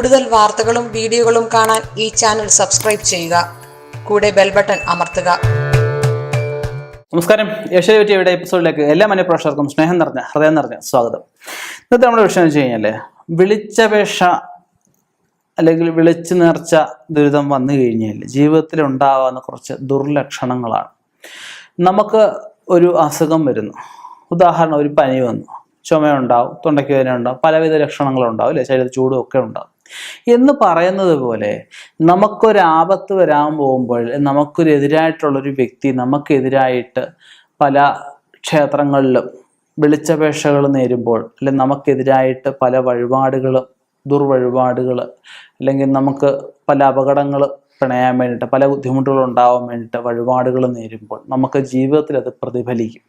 കൂടുതൽ വാർത്തകളും വീഡിയോകളും കാണാൻ ഈ ചാനൽ സബ്സ്ക്രൈബ് ചെയ്യുക. കൂടെ ബെൽ ബട്ടൺ അമർത്തുക. നമസ്കാരം. യശോദ ഇവിടെ എപ്പിസോഡിലേക്ക് എല്ലാ മനഃപ്രേക്ഷകർക്കും സ്നേഹം നിറഞ്ഞ ഹൃദയം നിറഞ്ഞ സ്വാഗതം. ഇന്നത്തെ നമ്മുടെ വിഷയം വെച്ച് കഴിഞ്ഞാൽ വിളിച്ചപേക്ഷ അല്ലെങ്കിൽ വിളിച്ചു നേർച്ച ദുരിതം വന്നു കഴിഞ്ഞാൽ ജീവിതത്തിൽ ഉണ്ടാവുന്ന കുറച്ച് ദുർലക്ഷണങ്ങളാണ്. നമുക്ക് ഒരു അസുഖം വരുന്നു. ഉദാഹരണം ഒരു പനി വന്നു. ചുമയുണ്ടാവും തൊണ്ടയ്ക്ക് വേദന ഉണ്ടാവും പലവിധ ലക്ഷണങ്ങളുണ്ടാവും അല്ലെ? ശരീരത്തിൽ ചൂടും ഒക്കെ ഉണ്ടാവും. എന്ന് പറയുന്നത് പോലെ നമുക്കൊരാപത്ത് വരാൻ പോകുമ്പോൾ നമുക്കൊരു എതിരായിട്ടുള്ളൊരു വ്യക്തി നമുക്കെതിരായിട്ട് പല ക്ഷേത്രങ്ങളിലും വിളിച്ചപേക്ഷകൾ നേരുമ്പോൾ അല്ലെങ്കിൽ നമുക്കെതിരായിട്ട് പല വഴിപാടുകളും ദുർവഴിപാടുകൾ അല്ലെങ്കിൽ നമുക്ക് പല അപകടങ്ങൾ പിണയാൻ വേണ്ടിയിട്ട് പല ബുദ്ധിമുട്ടുകൾ ഉണ്ടാവാൻ വേണ്ടിയിട്ട് വഴിപാടുകൾ നേരുമ്പോൾ നമുക്ക് ജീവിതത്തിൽ അത് പ്രതിഫലിക്കും.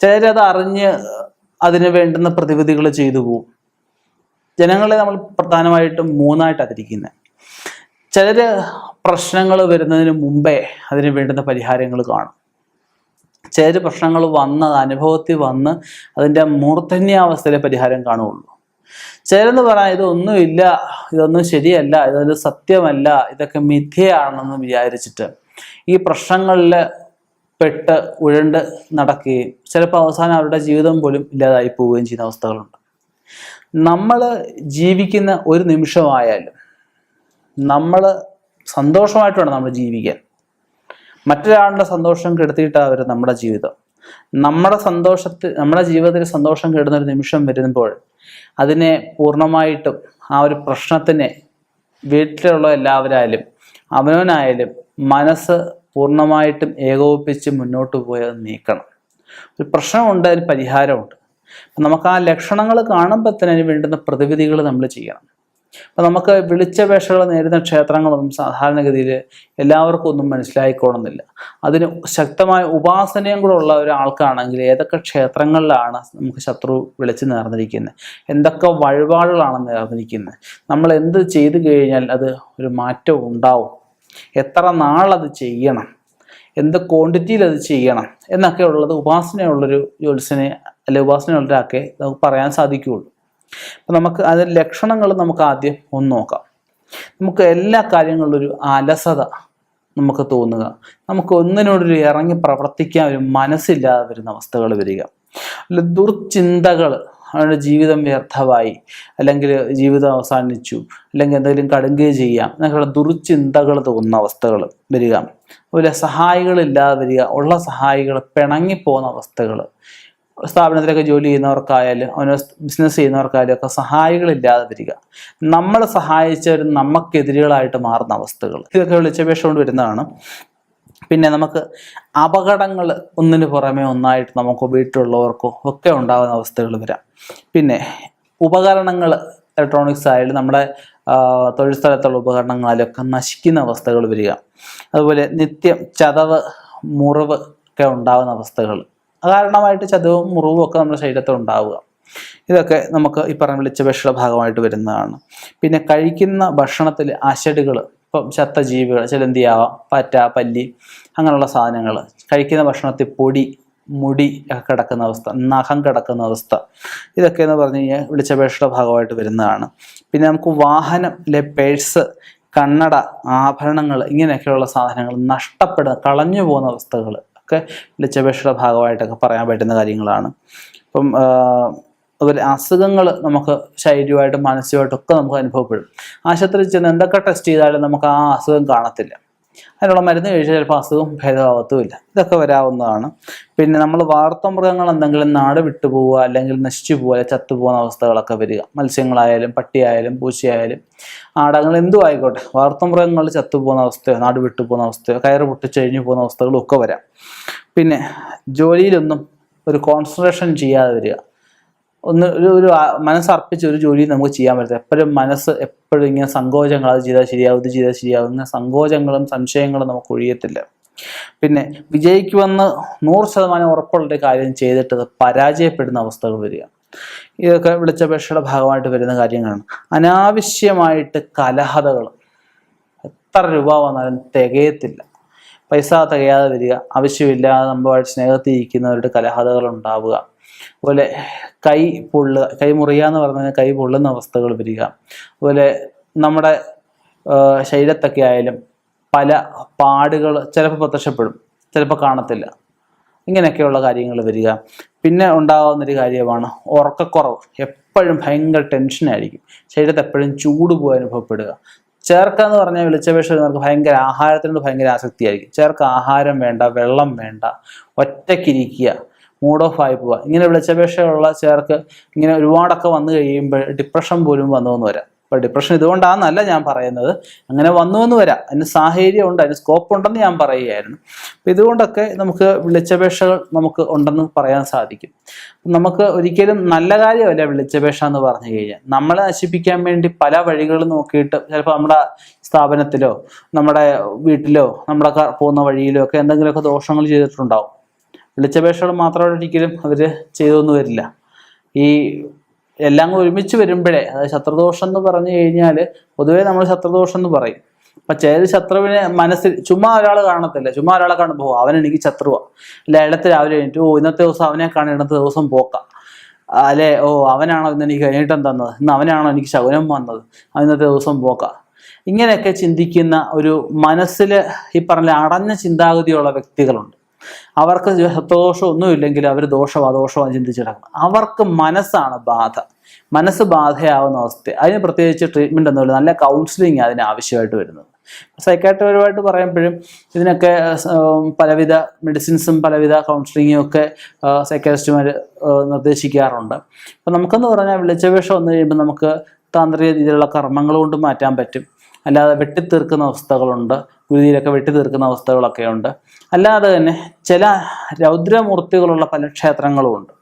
ചിലരത് അറിഞ്ഞ് അതിന് വേണ്ടുന്ന പ്രതിവിധികൾ ചെയ്തു പോകും ജനങ്ങളെ നമ്മൾ പ്രധാനമായിട്ടും മൂന്നായിട്ടാണ് തിരിക്കുന്നത് ചിലർ പ്രശ്നങ്ങൾ വരുന്നതിന് മുമ്പേ അതിന് വേണ്ടുന്ന പരിഹാരങ്ങൾ കാണും. ചില പ്രശ്നങ്ങൾ വന്ന് അത് അനുഭവത്തിൽ വന്ന് അതിന്റെ മൂർധന്യാവസ്ഥയിലെ പരിഹാരം കാണുകയുള്ളൂ. ചിലരെന്ന് പറയാൻ ഇതൊന്നുമില്ല ഇതൊന്നും ശരിയല്ല ഇതൊരു സത്യമല്ല ഇതൊക്കെ മിഥ്യയാണെന്ന് വിചാരിച്ചിട്ട് ഈ പ്രശ്നങ്ങളിൽ പെട്ട് ഉഴണ്ട് നടക്കുകയും ചിലപ്പോൾ അവസാനം അവരുടെ ജീവിതം പോലും ഇല്ലാതായി പോവുകയും ചെയ്യുന്ന അവസ്ഥകളുണ്ട്. നമ്മൾ ജീവിക്കുന്ന ഒരു നിമിഷമായാലും നമ്മൾ സന്തോഷമായിട്ട് വേണം നമ്മൾ ജീവിക്കാൻ മറ്റൊരാളുടെ സന്തോഷം കെടുത്തിയിട്ടാണ് അവർ നമ്മുടെ ജീവിതം. നമ്മുടെ സന്തോഷത്തിൽ നമ്മുടെ ജീവിതത്തിൽ സന്തോഷം കെടുന്ന ഒരു നിമിഷം വരുമ്പോൾ അതിനെ പൂർണമായിട്ടും ആ ഒരു പ്രശ്നത്തിനെ വീട്ടിലുള്ള എല്ലാവരായാലും അവനവനായാലും മനസ്സ് പൂർണമായിട്ടും ഏകോപിപ്പിച്ച് മുന്നോട്ട് പോയത് നീക്കണം. ഒരു പ്രശ്നമുണ്ട് അതിന് പരിഹാരമുണ്ട്. നമുക്ക് ആ ലക്ഷണങ്ങൾ കാണുമ്പോൾ തന്നെ അതിന് വേണ്ടുന്ന പ്രതിവിധികൾ നമ്മൾ ചെയ്യണം. അപ്പം നമുക്ക് വിളിച്ചപേക്ഷകൾ നേരിടുന്ന ക്ഷേത്രങ്ങളൊന്നും സാധാരണഗതിയിൽ എല്ലാവർക്കും ഒന്നും മനസ്സിലായിക്കോണമെന്നില്ല അതിന് ശക്തമായ ഉപാസനയും കൂടെ ഉള്ള ഒരാൾക്കാണെങ്കിൽ ഏതൊക്കെ ക്ഷേത്രങ്ങളിലാണ് നമുക്ക് ശത്രു വിളിച്ച് നേർന്നിരിക്കുന്നത് എന്തൊക്കെ വഴിപാടുകളാണ് നേർന്നിരിക്കുന്നത് നമ്മൾ എന്ത് ചെയ്തു കഴിഞ്ഞാൽ അത് ഒരു മാറ്റം ഉണ്ടാവും. എത്ര നാളത് ചെയ്യണം? എന്ത് ക്വാണ്ടിറ്റിയിൽ അത് ചെയ്യണം? എന്നൊക്കെ ഉള്ളത് ഉപാസനയുള്ളൊരു ജ്യോത്സ്യനെ അല്ലെ ഉപാസനയുള്ള ഒരാൾക്ക് നമുക്ക് പറയാൻ സാധിക്കുകയുള്ളൂ. അപ്പം നമുക്ക് അതിന്റെ ലക്ഷണങ്ങൾ നമുക്ക് ആദ്യം ഒന്ന് നോക്കാം. നമുക്ക് എല്ലാ കാര്യങ്ങളിലും ഒരു അലസത നമുക്ക് തോന്നുക. നമുക്ക് ഒന്നിനോടൊരു ഇറങ്ങി പ്രവർത്തിക്കാൻ ഒരു മനസ്സില്ലാതെ വരുന്ന അവസ്ഥകൾ വരിക. അല്ല ദുർചിന്തകൾ അവരുടെ ജീവിതം വ്യർത്ഥമായി അല്ലെങ്കിൽ ജീവിതം അവസാനിച്ചു അല്ലെങ്കിൽ എന്തെങ്കിലും കടുങ്കേ ചെയ്യാം എന്നൊക്കെയുള്ള ദുർചിന്തകൾ തോന്നുന്ന അവസ്ഥകൾ വരിക. അതുപോലെ സഹായികളില്ലാതെ വരിക ഉള്ള സഹായികൾ പിണങ്ങിപ്പോകുന്ന അവസ്ഥകൾ സ്ഥാപനത്തിലൊക്കെ ജോലി ചെയ്യുന്നവർക്കായാലും അവന് ബിസിനസ് ചെയ്യുന്നവർക്കായാലും ഒക്കെ സഹായികളില്ലാതെ വരിക. നമ്മൾ സഹായിച്ചവർ നമുക്കെതിരുകളായിട്ട് മാറുന്ന അവസ്ഥകൾ. ഇതൊക്കെ വിളിച്ചപേക്ഷ കൊണ്ട് വരുന്നതാണ്. പിന്നെ നമുക്ക് അപകടങ്ങൾ ഒന്നിന് പുറമെ ഒന്നായിട്ട് നമുക്ക് വീട്ടിലുള്ളവർക്കോ ഒക്കെ ഉണ്ടാകുന്ന അവസ്ഥകൾ വരാം. പിന്നെ ഉപകരണങ്ങൾ ഇലക്ട്രോണിക്സ് ആയാലും നമ്മുടെ തൊഴിൽ സ്ഥലത്തുള്ള ഉപകരണങ്ങളിലൊക്കെ നശിക്കുന്ന അവസ്ഥകൾ വരിക. അതുപോലെ നിത്യം ചതവ് മുറിവ് ഒക്കെ ഉണ്ടാകുന്ന അവസ്ഥകൾ. കാരണമായിട്ട് ചതവും മുറിവും ഒക്കെ നമ്മുടെ ശരീരത്തിൽ ഉണ്ടാവുക. ഇതൊക്കെ നമുക്ക് ഈ പറഞ്ഞ വിളിച്ച വിളിച്ചപേക്ഷയുടെ ഭാഗമായിട്ട് വരുന്നതാണ്. പിന്നെ കഴിക്കുന്ന ഭക്ഷണത്തിൽ അശടുകൾ ഇപ്പം ചത്ത ജീവികൾ ചിലന്തിയാവ പറ്റ പല്ലി അങ്ങനെയുള്ള സാധനങ്ങൾ കഴിക്കുന്ന ഭക്ഷണത്തിൽ പൊടി മുടി ഒക്കെ കിടക്കുന്ന അവസ്ഥ നഖം കിടക്കുന്ന അവസ്ഥ ഇതൊക്കെ എന്ന് പറഞ്ഞു കഴിഞ്ഞാൽ വിളിച്ചപേക്ഷയുടെ ഭാഗമായിട്ട് വരുന്നതാണ്. പിന്നെ നമുക്ക് വാഹനം അല്ലെ പേഴ്സ് കണ്ണട ആഭരണങ്ങൾ ഇങ്ങനെയൊക്കെയുള്ള സാധനങ്ങൾ നഷ്ടപ്പെടുന്ന കളഞ്ഞു പോകുന്ന അവസ്ഥകൾ ഒക്കെ വിളിച്ചപേക്ഷയുടെ ഭാഗമായിട്ടൊക്കെ പറയാൻ പറ്റുന്ന കാര്യങ്ങളാണ്. ഇപ്പം ആ, അതുപോലെ അസുഖങ്ങൾ നമുക്ക് ശരീരമായിട്ടും മാനസികമായിട്ടും ഒക്കെ നമുക്ക് അനുഭവപ്പെടും. ആശുപത്രിയിൽ ചെന്ന് എന്തൊക്കെ ടെസ്റ്റ് ചെയ്താലും നമുക്ക് ആ അസുഖം കാണത്തില്ല. അതിനുള്ള മരുന്ന് കഴിച്ചാൽ ചിലപ്പോൾ അസുഖം ഭേദമാവത്തുമില്ല ഇതൊക്കെ വരാവുന്നതാണ്. പിന്നെ നമ്മൾ വളർത്തുമൃഗങ്ങൾ എന്തെങ്കിലും നാട് വിട്ടുപോവുക അല്ലെങ്കിൽ നശിച്ചു പോവുക ചത്തുപോകുന്ന അവസ്ഥകളൊക്കെ വരിക. മത്സ്യങ്ങളായാലും പട്ടിയായാലും പൂച്ചയായാലും ആടങ്ങൾ എന്തും ആയിക്കോട്ടെ. വളർത്തുമൃഗങ്ങൾ ചത്തുപോകുന്ന അവസ്ഥയോ നാട് വിട്ടുപോകുന്ന അവസ്ഥയോ കയറ് പൊട്ടിച്ചഴിഞ്ഞു പോകുന്ന അവസ്ഥകളും ഒക്കെ വരാം. പിന്നെ ജോലിയിലൊന്നും ഒരു കോൺസെൻട്രേഷൻ ചെയ്യാതെ വരിക. ഒന്ന് ഒരു ഒരു മനസ്സർപ്പിച്ച ഒരു ജോലി നമുക്ക് ചെയ്യാൻ പറ്റില്ല എപ്പോഴും മനസ്സ് എപ്പോഴും ഇങ്ങനെ സങ്കോചങ്ങൾ അത് ചെയ്താൽ ശരിയാവും ഇത് ചെയ്താൽ ശരിയാവും. ഇങ്ങനെ സങ്കോചങ്ങളും സംശയങ്ങളും നമുക്ക് ഒഴിയത്തില്ല. പിന്നെ വിജയിക്കുമെന്ന് നൂറ് ശതമാനം ഉറപ്പുള്ളൊരു കാര്യം ചെയ്തിട്ട് പരാജയപ്പെടുന്ന അവസ്ഥകൾ വരിക. ഇതൊക്കെ വിളിച്ചപേക്ഷയുടെ ഭാഗമായിട്ട് വരുന്ന കാര്യങ്ങളാണ്. അനാവശ്യമായിട്ട് കലഹതകൾ. എത്ര രൂപ വന്നാലും തികയത്തില്ല. പൈസ തികയാതെ വരിക. ആവശ്യമില്ലാതെ നമ്മളുമായിട്ട് സ്നേഹത്തിരിക്കുന്നവരുടെ കലഹതകൾ ഉണ്ടാവുക. അതുപോലെ കൈ പൊള്ളുക കൈ മുറിയുക എന്ന് പറഞ്ഞാൽ കൈ പൊള്ളുന്ന അവസ്ഥകൾ വരിക. അതുപോലെ നമ്മുടെ ശരീരത്തൊക്കെ ആയാലും പല പാടുകൾ ചിലപ്പോൾ പ്രത്യക്ഷപ്പെടും ചിലപ്പോൾ കാണത്തില്ല. ഇങ്ങനെയൊക്കെയുള്ള കാര്യങ്ങൾ വരിക. പിന്നെ ഉണ്ടാകുന്നൊരു കാര്യമാണ് ഉറക്കക്കുറവ്. എപ്പോഴും ഭയങ്കര ടെൻഷനായിരിക്കും ശരീരത്തെ എപ്പോഴും ചൂട് പോയി അനുഭവപ്പെടുക. ചേർക്ക എന്ന് പറഞ്ഞാൽ വെളിച്ചപേക്ഷകർക്ക് ഭയങ്കര ആഹാരത്തിനോട് ഭയങ്കര ആസക്തിയായിരിക്കും. ചേർക്ക് ആഹാരം വേണ്ട വെള്ളം വേണ്ട ഒറ്റയ്ക്കിരിക്കുക മൂഡ് ഓഫ് ആയി പോവുക. ഇങ്ങനെ വിളിച്ചപേക്ഷയുള്ള ചേർക്ക് ഇങ്ങനെ ഒരുപാടൊക്കെ വന്നു കഴിയുമ്പോൾ ഡിപ്രഷൻ പോലും വന്നു എന്ന് വരാം. അപ്പോൾ ഡിപ്രഷൻ ഇതുകൊണ്ടാണെന്നല്ല ഞാൻ പറയുന്നത്. അങ്ങനെ വന്നു എന്ന് വരാം. അതിന് സാഹചര്യം ഉണ്ട് അതിന് സ്കോപ്പ് ഉണ്ടെന്ന് ഞാൻ പറയുകയായിരുന്നു. അപ്പം ഇതുകൊണ്ടൊക്കെ നമുക്ക് വിളിച്ചപേക്ഷകൾ നമുക്ക് ഉണ്ടെന്ന് പറയാൻ സാധിക്കും. നമുക്ക് ഒരിക്കലും നല്ല കാര്യമല്ല വിളിച്ചപേക്ഷ എന്ന് പറഞ്ഞു കഴിഞ്ഞാൽ. നമ്മളെ നശിപ്പിക്കാൻ വേണ്ടി പല വഴികൾ നോക്കിയിട്ട് ചിലപ്പോൾ നമ്മുടെ സ്ഥാപനത്തിലോ നമ്മുടെ വീട്ടിലോ നമ്മുടെ പോകുന്ന വഴിയിലോ ഒക്കെ എന്തെങ്കിലുമൊക്കെ ദോഷങ്ങൾ ചെയ്തിട്ടുണ്ടാവും. വിളിച്ചപേക്ഷകൾ മാത്രമായിട്ട് ഒരിക്കലും അവർ ചെയ്തൊന്നും വരില്ല. ഈ എല്ലാം കൂടെ ഒരുമിച്ച് വരുമ്പോഴേ അതായത് ശത്രുദോഷം എന്ന് പറഞ്ഞു കഴിഞ്ഞാൽ പൊതുവേ നമ്മൾ ശത്രുദോഷം എന്ന് പറയും. അപ്പൊ ചേത് ശത്രുവിനെ മനസ്സിൽ ചുമ്മാ ഒരാൾ കാണത്തില്ല ചുമ്മാ ഒരാളെ കാണുമ്പോൾ അവൻ എനിക്ക് ശത്രുവാ. അല്ല ഇടത്ത് രാവിലെ കഴിഞ്ഞിട്ട് ഓ ഇന്നത്തെ ദിവസം അവനെ കാണാൻ ഇന്നത്തെ ദിവസം പോക്കാം. അല്ലെ ഓ അവനാണോ ഇന്ന് എനിക്ക് കഴിഞ്ഞിട്ടം തന്നത്? ഇന്ന് അവനാണോ എനിക്ക് ശകുനം വന്നത്? ഇന്നത്തെ ദിവസം പോക്കാം. ഇങ്ങനെയൊക്കെ ചിന്തിക്കുന്ന ഒരു മനസ്സിൽ ഈ പറഞ്ഞ അടഞ്ഞ ചിന്താഗതിയുള്ള വ്യക്തികളുണ്ട്. അവർക്ക് സത്വദോഷം ഒന്നുമില്ലെങ്കിൽ അവർ ദോഷം ചിന്തിച്ച് കിടക്കണം അവർക്ക് മനസ്സാണ് ബാധ. മനസ്സ് ബാധയാവുന്ന അവസ്ഥ. അതിന് പ്രത്യേകിച്ച് ട്രീറ്റ്മെന്റ് ഒന്നുമില്ല. നല്ല കൗൺസിലിംഗ് അതിന് ആവശ്യമായിട്ട് വരുന്നത്. സൈക്കാട്രിപരമായിട്ട് പറയുമ്പോഴും ഇതിനൊക്കെ പലവിധ മെഡിസിൻസും പലവിധ കൗൺസിലിങ്ങും ഒക്കെ സൈക്കാട്രിസ്റ്റുമാർ നിർദ്ദേശിക്കാറുണ്ട്. അപ്പം നമുക്കെന്ന് പറഞ്ഞാൽ വെളിച്ചവേഷം വന്നു കഴിയുമ്പോൾ നമുക്ക് താന്ത്രിക രീതിയിലുള്ള കർമ്മങ്ങൾ കൊണ്ട് മാറ്റാൻ പറ്റും. അല്ലാതെ വെട്ടിത്തീർക്കുന്ന അവസ്ഥകളുണ്ട് ഗുരുതിയിലൊക്കെ വെട്ടിത്തീർക്കുന്ന അവസ്ഥകളൊക്കെ ഉണ്ട് അല്ലാതെ തന്നെ ചില രൗദ്രമൂർത്തികളുള്ള പല ക്ഷേത്രങ്ങളും ഉണ്ട്.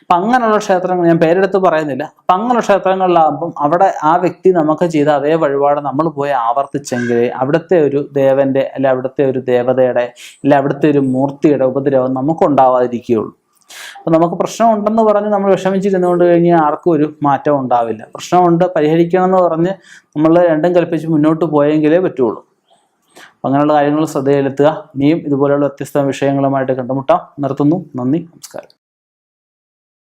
അപ്പം അങ്ങനെയുള്ള ക്ഷേത്രങ്ങൾ ഞാൻ പേരെടുത്ത് പറയുന്നില്ല. അപ്പം അങ്ങനെയുള്ള ക്ഷേത്രങ്ങളിലാകുമ്പം അവിടെ ആ വ്യക്തി നമുക്ക് ചെയ്ത അതേ വഴിപാട് നമ്മൾ പോയി ആവർത്തിച്ചെങ്കിലേ അവിടുത്തെ ഒരു ദേവന്റെ അല്ലെ അവിടുത്തെ ഒരു ദേവതയുടെ അല്ലെ അവിടുത്തെ ഒരു മൂർത്തിയുടെ ഉപദ്രവം നമുക്ക് ഉണ്ടാവാതിരിക്കുകയുള്ളൂ അപ്പം നമുക്ക് പ്രശ്നമുണ്ടെന്ന് പറഞ്ഞ് നമ്മൾ വിഷമിച്ചിരുന്നുകൊണ്ട് കഴിഞ്ഞാൽ ആർക്കും ഒരു മാറ്റം ഉണ്ടാവില്ല. പ്രശ്നമുണ്ട് പരിഹരിക്കണം എന്ന് പറഞ്ഞ് നമ്മൾ രണ്ടും കൽപ്പിച്ച് മുന്നോട്ട് പോയെങ്കിലേ പറ്റുള്ളൂ. അങ്ങനെയുള്ള കാര്യങ്ങൾ ശ്രദ്ധയിലെത്തുക. ഇനിയും ഇതുപോലെയുള്ള വ്യത്യസ്ത വിഷയങ്ങളുമായിട്ട് കണ്ടുമുട്ടാം. നിർത്തുന്നു. നന്ദി. നമസ്കാരം.